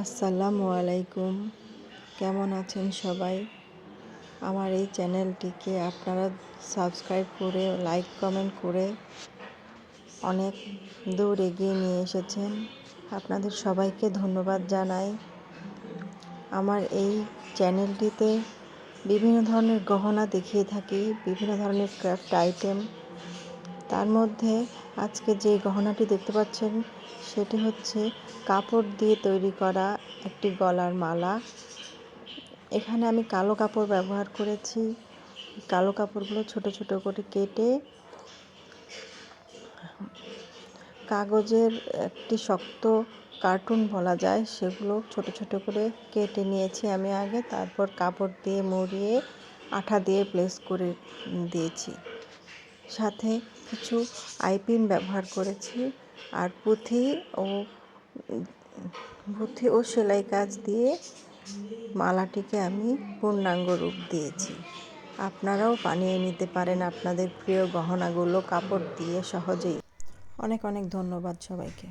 আসসালামু আলাইকুম। কেমন আছেন সবাই? আমার এই চ্যানেলটিকে আপনারা সাবস্ক্রাইব করে, লাইক, কমেন্ট করে অনেক দূর এগিয়ে নিয়ে এসেছেন। আপনাদের সবাইকে ধন্যবাদ জানাই। আমার এই চ্যানেলটিতে বিভিন্ন ধরনের গহনা দেখিয়ে থাকি, বিভিন্ন ধরনের ক্রাফট আইটেম তার মধ্যে আজকে যে গহনাটি দেখতে পাচ্ছেন, সেটি হচ্ছে কাপড় দিয়ে তৈরি করা একটি গলার মালা। এখানে আমি কালো কাপড় ব্যবহার করেছি। কালো কাপড়গুলো ছোট ছোট করে কেটে কাগজের একটি শক্ত কার্টুন বলা যায়, সেগুলো ছোট ছোট করে কেটে নিয়েছি আমি আগে। তারপর কাপড় দিয়ে মুড়িয়ে আঠা দিয়ে প্লেস করে দিয়েছি। সাথে কিছু আইপিন ব্যবহার করেছি। আর পুঁথি ও পুঁথি ও সেলাই কাজ দিয়ে মালাটিকে আমি পূর্ণাঙ্গ রূপ দিয়েছি। আপনারাও বানিয়ে নিতে পারেন আপনাদের প্রিয় গহনাগুলো কাপড় দিয়ে সহজেই। অনেক অনেক ধন্যবাদ সবাইকে।